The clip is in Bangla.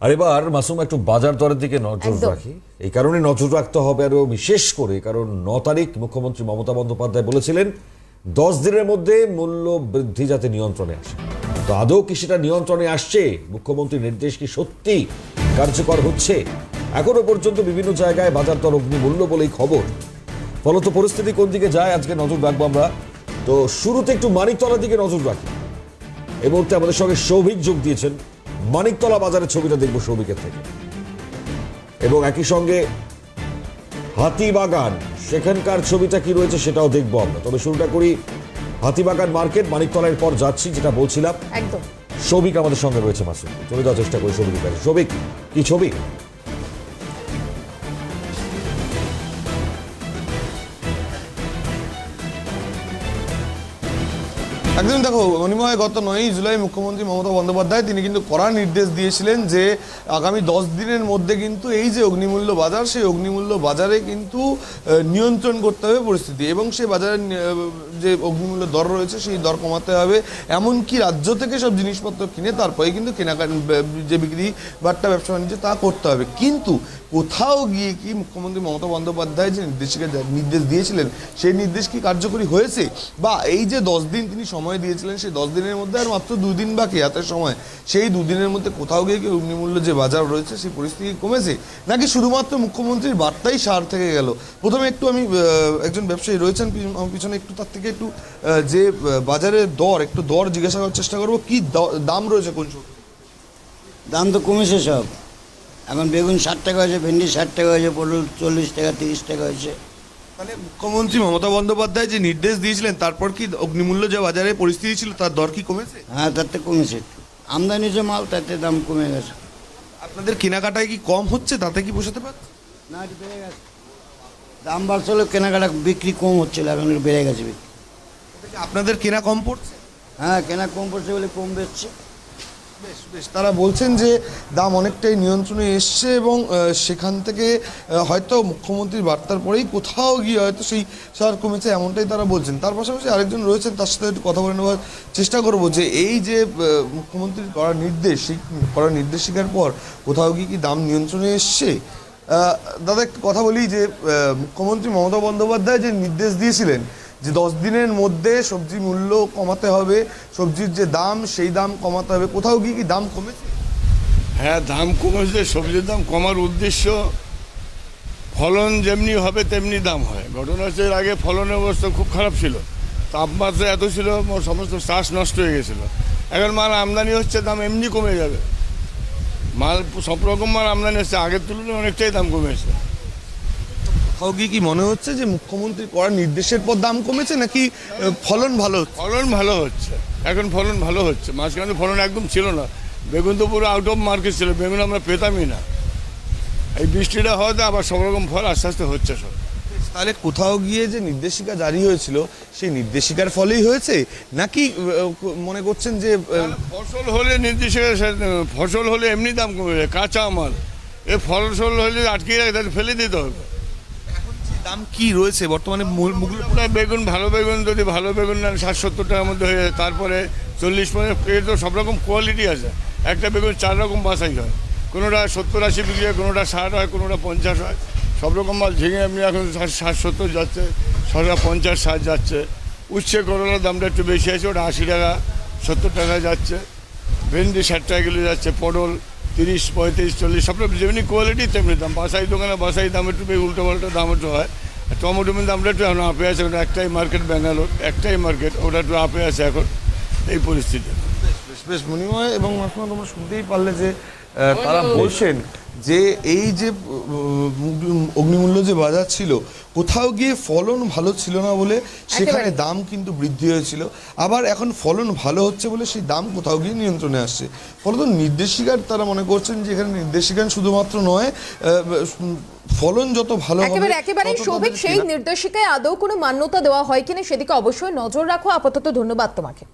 আর এবার মাসুম একটু বাজার দরের দিকে নজর রাখি। এই কারণে নজর রাখতে হবে আরও বিশেষ করে কারণ ন তারিখ মুখ্যমন্ত্রী মমতা বন্দ্যোপাধ্যায় বলেছিলেন দশ দিনের মধ্যে মূল্য বৃদ্ধি যাতে নিয়ন্ত্রণে আসে। তো আদৌ কি সেটা নিয়ন্ত্রণে আসছে? মুখ্যমন্ত্রীর নির্দেশ কি সত্যি কার্যকর হচ্ছে? এখনও পর্যন্ত বিভিন্ন জায়গায় বাজার দর অগ্নিমূল্য বলেই খবর। ফলত পরিস্থিতি কোন দিকে যায় আজকে নজর রাখব আমরা। তো শুরুতে একটু মানিকতলার দিকে নজর রাখি। এই মুহূর্তে আমাদের সঙ্গে সৌভিক যোগ দিয়েছেন মানিকতলা বাজারের ছবিটা দেখব সৌভিকের থেকে। এবং একই সঙ্গে হাতিবাগান সেখানকার ছবিটা কি রয়েছে সেটাও দেখব আমরা। তবে শুরুটা করি হাতিবাগান মার্কেট মানিকতলার পর যাচ্ছি যেটা বলছিলাম। একদম। সৌভিক আমাদের সঙ্গে রয়েছে মাসুম চলে যাওয়ার চেষ্টা করি সৌভিকের কাছে। সৌভিক কি ছবি? একদম দেখো, অনিময় গত নয়ই জুলাই মুখ্যমন্ত্রী মমতা বন্দ্যোপাধ্যায় তিনি কিন্তু কড়া নির্দেশ দিয়েছিলেন যে আগামী দশ দিনের মধ্যে কিন্তু এই যে অগ্নিমূল্য বাজার, সেই অগ্নিমূল্য বাজারে কিন্তু নিয়ন্ত্রণ করতে হবে পরিস্থিতি এবং সেই বাজারের যে অগ্নিমূল্য দর রয়েছে সেই দর কমাতে হবে। এমনকি রাজ্য থেকে সব জিনিসপত্র কিনে তারপরে কিন্তু কেনাকাটা যে বিক্রি বাট্টা, ব্যবসা বাণিজ্য তা করতে হবে। কিন্তু কোথাও গিয়ে কি মুখ্যমন্ত্রী মমতা বন্দ্যোপাধ্যায় যে নির্দেশিকা, নির্দেশ দিয়েছিলেন, সেই নির্দেশ কি কার্যকরী হয়েছে? বা এই যে দশ দিন তিনি সময় দিয়েছিলেন সেই দশ দিনের মধ্যে আর মাত্র দুই দিন বাকি হাতে সময়। সেই দুদিনের মধ্যে কোথাও গিয়ে কি অগ্নিমূল্য যে বাজার রয়েছে সেই পরিস্থিতি কমেছে? নাকি শুধুমাত্র মুখ্যমন্ত্রীর বার্তাই সার থেকে গেল? প্রথমে একটু আমি একজন ব্যবসায়ী রয়েছেন পিছনে একটু তার থেকে একটু যে বাজারের দর, একটু দর জিজ্ঞাসা করার চেষ্টা করব। কি দাম রয়েছে কোন? দাম তো কমেছে সব। এখন বেগুন ষাট টাকা হয়েছে, ভেন্ডি ষাট টাকা হয়েছে, পটল চল্লিশ টাকা, তিরিশ টাকা হয়েছে। মানে মুখ্যমন্ত্রী মমতা বন্দ্যোপাধ্যায় যে নির্দেশ দিয়েছিলেন তারপর কি অগ্নিমূল্য যে বাজারে পরিস্থিতি ছিল তার দর কি কমেছে? হ্যাঁ তাতে কমেছে। একটু আমদানি যে মাল তাতে দাম কমে গেছে। আপনাদের কেনাকাটায় কি কম হচ্ছে? তাতে কি বোঝাতে পারছে না একটু বেড়ে গেছে। দাম বাড়ছিল কেনাকাটা বিক্রি কম হচ্ছিল এখন একটু বেড়ে গেছে বিক্রি। আপনাদের কেনা কম পড়ছে? হ্যাঁ কেনা কম পড়ছে বলে কম বেচছে। বেশ বেশ। তারা বলছেন যে দাম অনেকটাই নিয়ন্ত্রণে এসছে এবং সেখান থেকে হয়তো মুখ্যমন্ত্রীর বার্তার পরেই কোথাও গিয়ে হয়তো সেই সার কমেছে এমনটাই তারা বলছেন। তার পাশাপাশি আরেকজন রয়েছেন, তার সাথে একটু কথা বলে নেওয়ার চেষ্টা করব যে এই যে মুখ্যমন্ত্রীর করা নির্দেশ করা নির্দেশিকার পর কোথাও গিয়ে কি দাম নিয়ন্ত্রণে এসছে? দাদা, একটু কথা বলি যে মুখ্যমন্ত্রী মমতা বন্দ্যোপাধ্যায় যে নির্দেশ দিয়েছিলেন যে দশ দিনের মধ্যে সবজি মূল্য কমাতে হবে, সবজির যে দাম সেই দাম কমাতে হবে। কোথাও গিয়ে কি দাম কমেছে? হ্যাঁ দাম কমেছে, সবজির দাম কমার উদ্দেশ্য ফলন যেমনি হবে তেমনি দাম হয়। ঘটনা হচ্ছে আগে ফলনের অবস্থা খুব খারাপ ছিল। তাপমাত্রা এত ছিল সমস্ত চাষ নষ্ট হয়ে গেছিল। এখন মাল আমদানি হচ্ছে, দাম এমনি কমে যাবে। মাল, সব রকম মাল আমদানি হচ্ছে। আগের তুলনায় অনেকটাই দাম কমেছে। কোথাও গিয়ে কি মনে হচ্ছে যে মুখ্যমন্ত্রী করার নির্দেশের পর দাম কমেছে নাকি ফলন ভালো হচ্ছে? ফলন ভালো হচ্ছে। এখন ফলন ভালো হচ্ছে। মাঝখানে ফলন একদম ছিল না। বেগুন তো পুরো আউট অফ মার্কেট ছিল। বেগুন আমরা পেতামই না। এই বৃষ্টিটা হওয়াতে আবার সব রকম ফল আস্তে আস্তে হচ্ছে সব। তাহলে কোথাও গিয়ে যে নির্দেশিকা জারি হয়েছিল সেই নির্দেশিকার ফলেই হয়েছে? নাকি মনে করছেন যে ফসল হলে নির্দিষ্ট ফসল হলে এমনি দাম কমে যায়। কাঁচা মাল এ ফসল হলে আটকে রাখে তাহলে ফেলে দিতে হবে। দাম কি রয়েছে বর্তমানে বেগুন, ভালো বেগুন যদি ভালো বেগুন নেন, ষাট সত্তর টাকার মধ্যে হয়ে যায়। তারপরে চল্লিশ এর তো সব রকম কোয়ালিটি আছে। একটা বেগুন চার রকম বাসাই হয়। কোনোটা সত্তর আশি বিক্রি হয়, কোনোটা ষাট হয়, কোনোটা পঞ্চাশ হয়। সব রকম মাল ঝিঙে, এমনি এখন ষাট সত্তর যাচ্ছে ছটা পঞ্চাশ ষাট যাচ্ছে। উচ্ছে করলার দামটা একটু বেশি আছে, ওটা আশি টাকা, সত্তর টাকা যাচ্ছে। ভেন্ডি ষাট টাকা কিলো যাচ্ছে, পটল তিরিশ পঁয়ত্রিশ চল্লিশ সবটা যেমনি কোয়ালিটি তেমনি দাম। বাসাই দোকানে বাসাই দাম একটু বেশি উল্টো পাল্টা দাম একটু হয়। আর টমেটো মিল দামটা একটু এখন আপে আছে ওটা একটাই মার্কেট ব্যাঙ্গালোর একটাই মার্কেট ওটা একটু আপে আছে এখন এই পরিস্থিতি বেশ বেশ মনে হয় এবং মাসমা তোমরা শুনতেই পারলে যে তারা বলছেন যে এই যে অগ্নিমূল্য যে বাজার ছিল কোথাও গিয়ে ফলন ভালো ছিল না বলে সেখানে দাম কিন্তু বৃদ্ধি হয়েছিল। আবার এখন ফলন ভালো হচ্ছে বলে সেই দাম কোথাও গিয়ে নিয়ন্ত্রণে আসছে। ফলত নির্দেশিকার তারা মনে করছেন যে এখানে নির্দেশিকার শুধুমাত্র নয় ফলন যত ভালো একেবারে একেবারে সেই নির্দেশিকায় আদৌ কোনো মান্যতা দেওয়া হয় কিনা সেদিকে অবশ্যই নজর রাখো। আপাতত ধন্যবাদ তোমাকে।